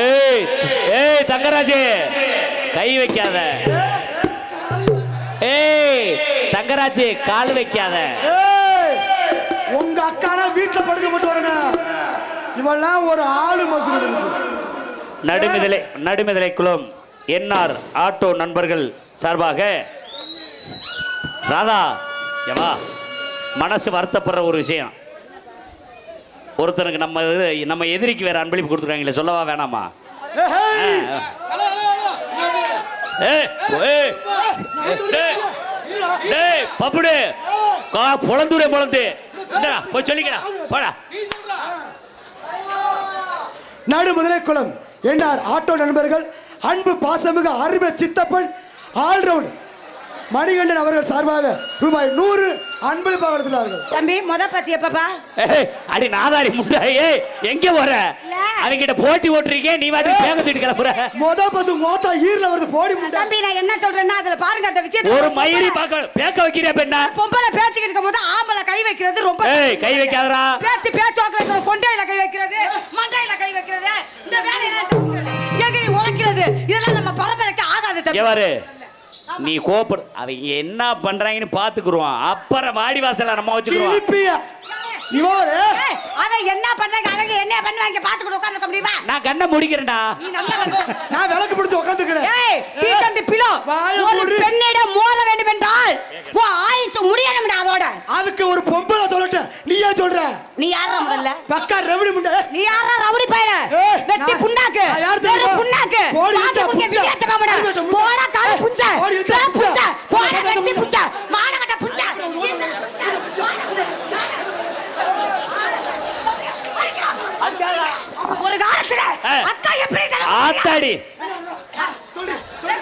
ஏய் ஏய் தங்கராஜே கை வைக்காத. ஏய் தங்கராஜே கால் வைக்காத. உங்க அக்கானா வீட்டுல படுக்க போட்டு வரேன இவெல்லாம் ஒரு ஆளு மசூடு நடுமிதலை நடுமிதலை குளம் என்ஆர் ஆட்டோ நண்பர்கள் சார்பாக ராதா ஏவா மனசு வருத்தப்படுற ஒரு விஷயம். ஒருத்தனுக்கு நம்ம நம்ம எதிரிக்கு வேற அன்பளிப்பு கொடுத்துருக்காங்களே சொல்லவா வேணாமா? ஏய், ஏய், டேய், பப்புடு. கா பொழந்துரே பொழந்து. போய் சொல்லிக்கிறா போடா. நடு முதலை குளம். என்ஆர் ஆட்டோ நண்பர்கள் அன்பு பாசமிகு அருமை சித்தப்பன் ஆல்ரவுண்ட் மணிகண்டன் அவர்கள் சார்பாக ரூபாய் நூறு அன்பளிப்பாக நடத்தினார்கள் தம்பி முத பத்தி எப்பப்பா அடி நாதாரி முண்டா ஏய் எங்க போற? இல்ல. அவங்கிட்ட போட்டி ஓட்டுறீங்க நீ வாட்டி பேக தூக்கிட்டு கிளம்புற. மொத பசு மோத்தா ஈர்ல வருது போடி முண்டை. தம்பி நான் என்ன சொல்றேன்னா அதுல பாருங்க அந்த விஷயத்தை ஒரு மயிரி பார்க்க பேக்க வைக்கிறியா பெண்ணா? பொம்பளை பேச்சுக்கிட்டு இருக்கும் போது ஆம்பளை கை வைக்கிறது ரொம்ப ஏய் கை வைக்காதடா. பேச்சு பேச்சு வாக்குல கொண்டையில கை வைக்கிறது மண்டையில கை வைக்கிறது இந்த தவிர்க்கிறது. எங்கை உழைக்கிறது இதெல்லாம் நம்ம பரம்பரைக்கு ஆகாது தம்பி. நீ கோப்படு அவங்க என்ன பண்றாங்கன்னு பாத்துக்குருவான் அப்புறம் வாடி வாசல நம்ம வச்சுக்குருவான் திருப்பியா இவரு அவன் என்ன பண்றாங்க அவங்க என்ன பண்ணுவாங்க பாத்துக்கிட்டு உட்கார்ந்துக்க முடியுமா? நான் கண்ணை முடிக்கிறேன்டா. நீ நல்லா நான் விளக்கு பிடிச்சு ஏய் டீ பிலோ ஒரு. பெண்ணிடம் மோத வேண்டும் என்றால் உன் ஆயுசு முடியணும்டா அதோட. அதுக்கு ஒரு பொம்பளை சொல்லட்டும். நீயா சொல்ற? நீ யாரா முதல்ல? பக்கா ரெவடி முண்டை. நீ யாரா ரவுடி பையல? வெட்டி புண்ணாக்கு. தெரியுமா? புண்ணாக்கு. போடி கால புஞ்சா. போடி வெட்டி புஞ்சா ஒரு காலத்துல ஏய். அக்கா எப்படி ஆத்தாடி. சொல்லு சொல்லு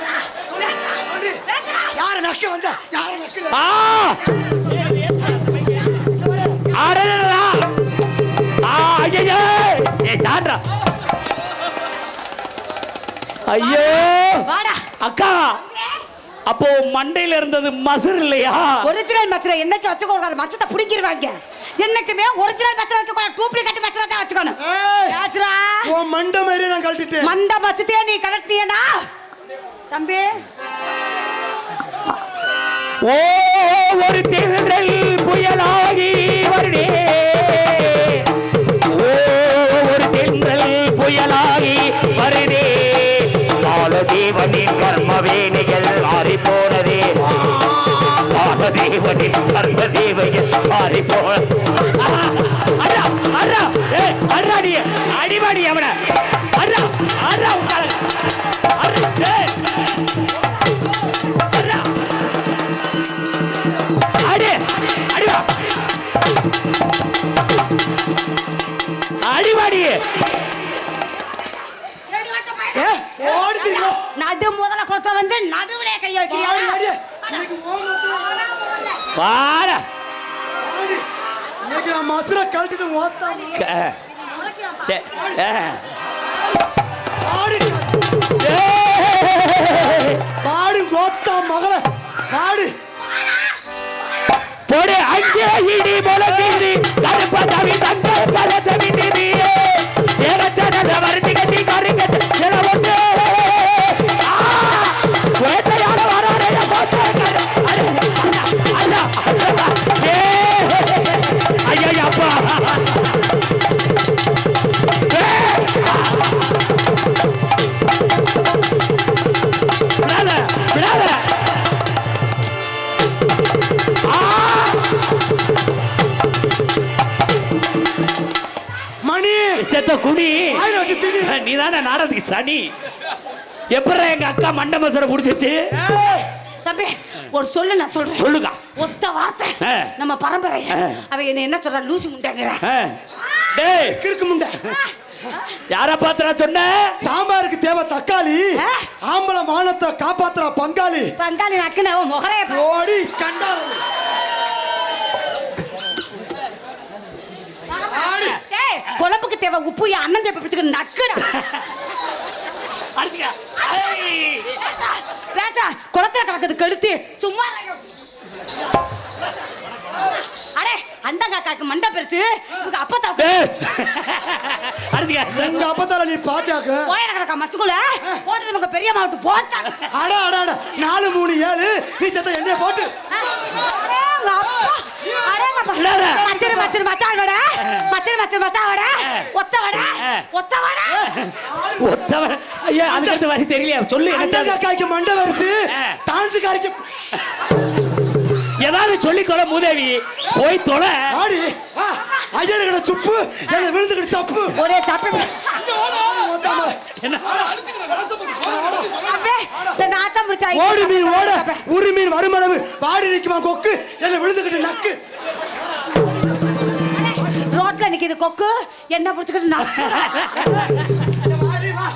யாரு நக்க வந்தா? யாரு நக்க ஆ. அடடடா ஆ ஐயோ ஏ சான்றா ஐயோ. வாடா. அக்கா அப்போ மண்டையில இருந்தது மசுர் இல்லையா? ஒரிஜினல் மசரை என்னைக்கு வச்சுக்க கூடாது? மச்சத்தை புடிக்கிடுவாங்க என்னைக்குமே ஒரிஜினல் மசரை வைக்க கூடாது. டூப்ளிகேட் மசரை தான் வச்சுக்கணும் ஏய் யாச்சுரா உன் மண்டை கழட்டிட்டேன் மண்ட நீ கலட்டியனா தம்பி. ஓ ஒரு திரள் புயலாகி வருடே ஓ ஒரு தென்றல் புயலாகி வருடே காலதேவனின் கர்மவேணிகள் மாறி போனதே காலதேவனின் கர்மதேவைகள் மாறி போன அடிவாடி அவன. அடா அடா உட்கார ஏய் அடா அடி அடி வா அடிவாடி நடு முதல்ல குளத்துல வந்து நடுவுல கைய வைக்கிறீங்க அடி இன்னைக்கு நான் மசுரை கழட்டிட்டு ஓத்தா க- சே ஏ. பாடி கோத்தா மகள. பாடி. போடு அங்கே இடி கருப்ப தவி தங்க செத்த குடி. நீ தானே நாடகத்துக்கு சனி. எப்படா எங்க அக்கா மண்ட மசரை புடிச்சிச்சு? தம்பி ஒரு சொல்லு நான் சொல்றேன். சொல்லுக்கா ஒத்த வார்த்தை. நம்ம பரம்பரை. அவ என்ன என்ன சொல்ற? லூசு முண்டாங்கிற. டேய். கிறுக்கு முண்டை. யார பாத்துறா சொன்ன சாம்பாருக்கு தேவை தக்காளி? ஆம்பளை மானத்தை காப்பாத்துற பங்காளி. பங்காளி நக்குன முகரைய. ஓடி கண்டாரு ஆடி. டேய், குழம்புக்கு தேவை உப்பு என் அண்ணன் தேப்பை பிடிச்சுக்க நக்குடா. அடிச்சுக்க. ஏய். பேச குளத்துல கலக்குது கெடுத்து சும்மா அடே அண்டங்காக்காக்கு மண்டை பெருசு. இவங்க அப்பத்தா ஏய். அடிச்சுக்க. எங்க அப்பத்தால நீ பாத்தாக்க கோயில கிடக்கா மச்சுக்குள்ள போட்டு நமக்கு பெரிய மாவட்டம் போட்டா. அட அட அட. நாலு மூணு ஏழு. நீ சத்த என்ன போட்டு. மச்சரு மச்சான் வட? மச்சரு மச்சரு மச்சான் வட? ஒத்த வட? ஒத்த வட? ஒத்தவன் ஐயா அதுக்கு அடுத்த வரி தெரியலையா? சொல்லு எனக்கு காய்க்கு மண்டை வருது. டான்ஸ் காரிக்கு ஏதாவது சொல்லி தொலை மூதேவி. போய் தொலை ஆடி. ஐயர் கிட்ட சுப்பு என்ன விழுந்துக்கிட்டு தப்பு ஒரே தப்பு. ஓடு மீன் ஓட. உரு மீன் வருமளவு வாடி நிக்குமா கொக்கு. என்ன விழுந்துக்கிட்டு நக்கு. நிக்குது கொக்கு? என்ன பிடிச்சுக்கிட்டு வா.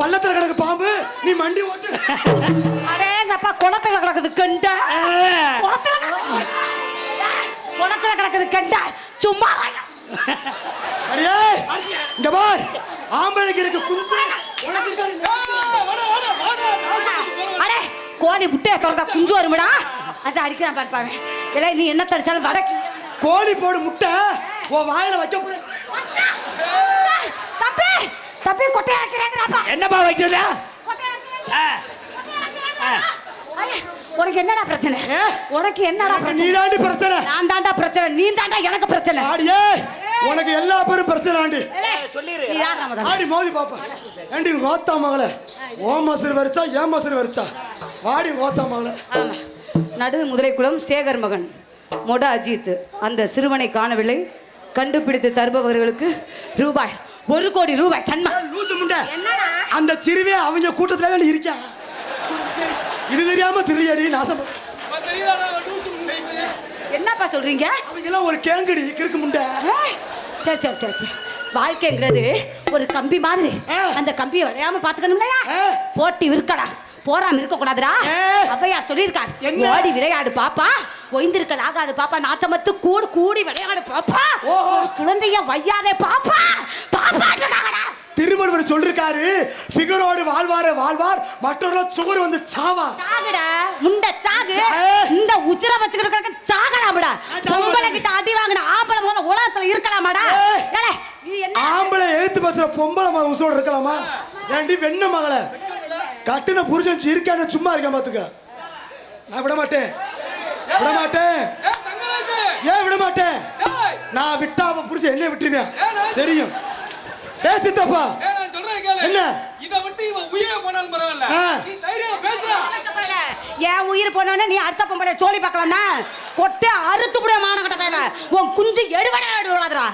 பள்ளத்துல கிடக்கு பாம்பு நீ மண்டி ஓட்டு. அடே எங்க அப்பா குளத்துல கிடக்குது கண்டா. குளத்துல குளத்துல கிடக்குது கண்டா. சும்மா. அடியே இங்க பார். ஆம்பளைக்கு இருக்கு குஞ்சு. அடே கோழி முட்டையை திறந்தா குஞ்சு வருமுடா. அதை அடிக்கிறான் பார்ப்பாங்க இல்லை நீ என்ன தடிச்சாலும் வடக்கு. கோழி போடு முட்டை. உன் வாயில வைக்க போறேன். தம்பி தம்பி கொட்டையா இருக்கிறாங்கப்பா என்னப்பா வைக்கிறதா உனக்கு என்னடா பிரச்சனை? ஏ? உனக்கு என்னடா நீ பிரச்சனை? தாண்டி பிரச்சனை. நான் தாண்டா பிரச்சனை நீ தாண்டா எனக்கு பிரச்சனை. ஆடியே உனக்கு எல்லா பேரும் பிரச்சனை ஆண்டி. சொல்லிரு. நீ யார் நம்ம ஆடி மோதி பாப்பா. ஏண்டி ஓத்தா மகளே? ஓ மசூர் வரிச்சா ஏன் மசூர் வரிச்சா? வாடி ஓத்தா மகளே. ஆமா. நடு முதலைக்குளம் சேகர் மகன் மொட அஜித். அந்த சிறுவனை காணவில்லை. கண்டுபிடித்து தருபவர்களுக்கு ரூபாய் ஒரு கோடி ரூபாய் சன்மா லூசு முண்டை. அந்த சிறுவே அவங்க கூட்டத்துல தான் இருக்கா இது தெரியாம திரியடி நாசம் என்னப்பா சொல்றீங்க? அவங்க எல்லாம் ஒரு கேங்கடி கிறுக்கு முண்டை. சரி சரி சரி சரி. வாழ்க்கைங்கிறது ஒரு கம்பி மாதிரி. அந்த கம்பியை விளையாம பாத்துக்கணும்லையா. போட்டி இருக்கடா போறாம இருக்க கூடாதுடா. அப்பையா சொல்லியிருக்கார்? ஓடி விளையாடு பாப்பா. ஒய்ந்திருக்கல் ஆகாது பாப்பா நாத்தமத்து கூடு கூடி விளையாடு பாப்பா. குழந்தைய வையாதே பாப்பா. பாப்பா திருவள்ளுவர் சொல்லிருக்காரு ஃபிகரோடு வாழ்வாரே வாழ்வார் மற்றவர்கள் சுவர் வந்து சாவார். சாகுடா. முண்ட சாகு. இந்த உச்சிர வச்சுக்கிட்டு இருக்க சாகலாமடா. சாக பொம்பளை. கிட்ட அடி வாங்கின ஆம்பளை முதல்ல உலகத்துல இருக்கலாமாடா? ஆம்பளை எழுத்து பேசுற பொம்பளை மகன் உசோடு இருக்கலாமா? ஏண்டி வெண்ண மகளே? கட்டுன புருஷன் இருக்கான சும்மா இருக்கேன் பாத்துக்க. நான் விட மாட்டேன். விட மாட்டேன். ஏன் விட மாட்டேன்? நான் விட்டா அவன் புருஷன் என்ன விட்டுருவேன் தெரியும். ஏ சித்தப்பா. என்ன? இதை விட்டு இவன் உயிரை போனாலும் பரவாயில்ல. நீ தைரியமா. என் உயிர் போனோடனே நீ அடுத்த பொம்பளை சோழி பார்க்கலாம்னா? கொட்டை அறுத்து விட மானகட்ட பேல உன் குஞ்சு எடுவடா எடுவடாதுடா.